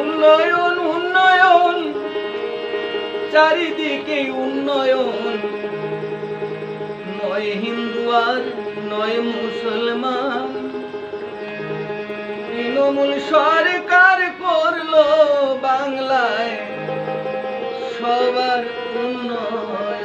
উন্নয়ন উন্নয়ন, চারিদিকে উন্নয়ন। নয় হিন্দু আর নয় মুসলমান। তৃণমূল সরকার করল বাংলায় সবার উন্নয়ন।